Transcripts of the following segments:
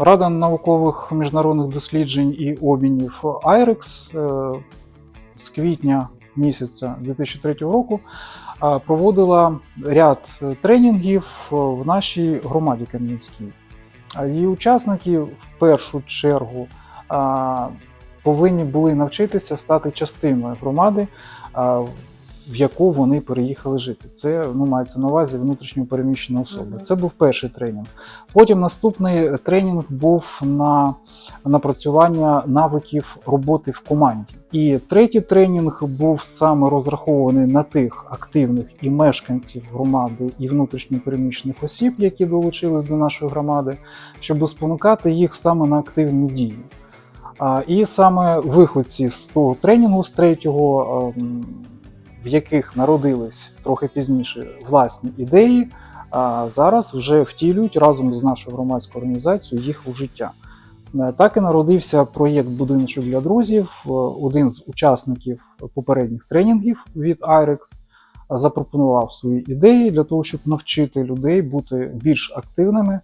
Рада наукових міжнародних досліджень і обмінів IREX е, з квітня місяця 2003 року проводила ряд е, тренінгів е, в нашій громаді Кам'янській. Її учасники в першу чергу повинні були навчитися стати частиною громади, в яку вони переїхали жити. Це ну, мається на увазі внутрішньо переміщена особа. Мгм. Це був перший тренінг. Потім наступний тренінг був на напрацювання навиків роботи в команді. І третій тренінг був саме розрахований на тих активних і мешканців громади, і внутрішньо переміщених осіб, які долучились до нашої громади, щоб спонукати їх саме на активні дії. І саме виходці з того тренінгу, з третього, ем, в яких народились трохи пізніше власні ідеї, зараз вже втілюють разом з нашою громадською організацією їх у життя. Е, Так і народився проєкт Будиночок для друзів. Е, Один з учасників попередніх тренінгів від IREX запропонував свої ідеї для того, щоб навчити людей бути більш активними.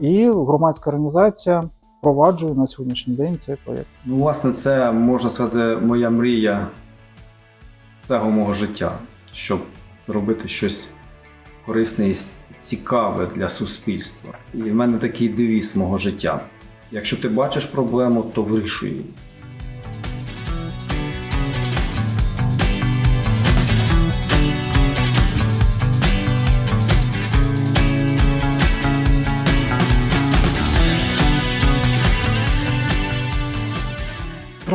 І громадська організація впроваджує на сьогоднішній день цей проєкт. Ну, власне, це можна сказати, моя мрія цього мого життя, щоб зробити щось корисне і цікаве для суспільства. І в мене такий девіз мого життя. Якщо ти бачиш проблему, то вирішуй її.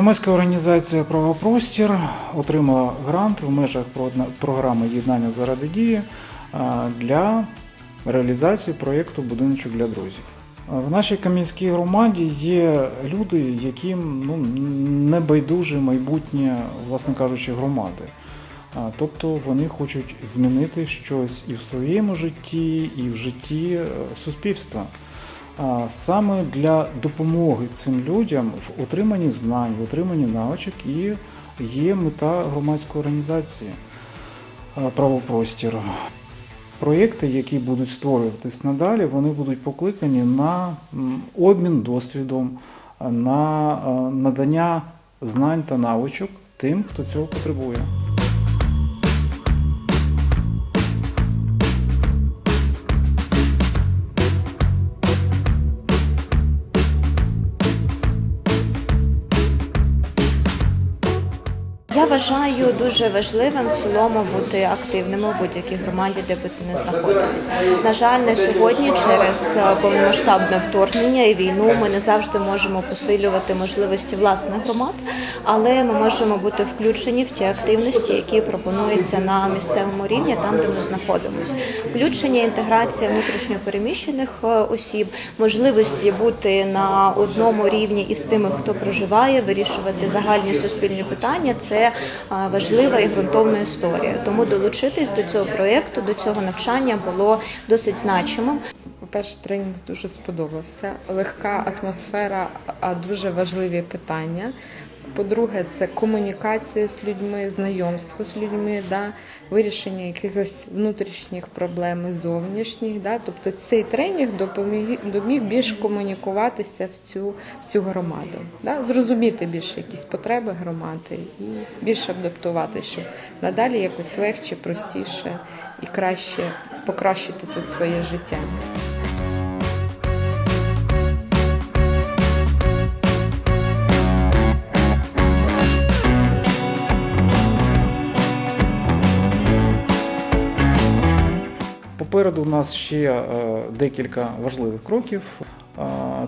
Громадська організація Правопростір отримала грант в межах програми Єднання заради дії для реалізації проєкту Будиночок для друзів. В нашій Кам'янській громаді є люди, яким ну, не байдуже майбутнє, власне кажучи, громади. Тобто вони хочуть змінити щось і в своєму житті, і в житті е, суспільства. Саме для допомоги цим людям в отриманні знань, в отриманні навичок і є мета громадської організації правопростір. Проєкти, які будуть створюватись надалі, вони будуть покликані на обмін досвідом, на надання знань та навичок тим, хто цього потребує. Я вважаю дуже важливим в цілому бути активними у будь-якій громаді, де би не знаходились. На жаль, на сьогодні через е, повномасштабне вторгнення і війну ми не завжди можемо посилювати можливості власних громад, але ми можемо бути включені в ті активності, які пропонуються на місцевому рівні, там де ми знаходимося. Включення, інтеграція внутрішньопереміщених е, осіб, можливості бути на одному рівні із тими, хто проживає, вирішувати загальні суспільні питання. Це е, важлива і ґрунтовна історія. Тому долучитись до цього проєкту, до цього навчання було досить значимим. По-перше, тренінг дуже сподобався. Легка атмосфера, а дуже важливі питання. По-друге, це комунікація з людьми, знайомство з людьми, да, вирішення якихось внутрішніх проблем і зовнішніх. Да. Тобто цей тренінг допоміг, допоміг більш комунікуватися в цю, в цю громаду, да, зрозуміти більше якісь потреби громади і більше адаптуватися, щоб надалі якось легше, простіше і краще покращити тут своє життя. Попереду у нас ще е, декілька важливих кроків.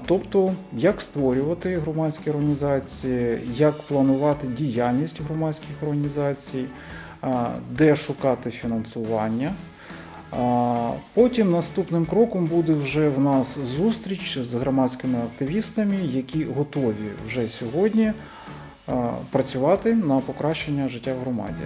Тобто, як створювати громадські організації, як планувати діяльність громадських організацій, де шукати фінансування. Потім наступним кроком буде вже в нас зустріч з громадськими активістами, які готові вже сьогодні працювати на покращення життя в громаді.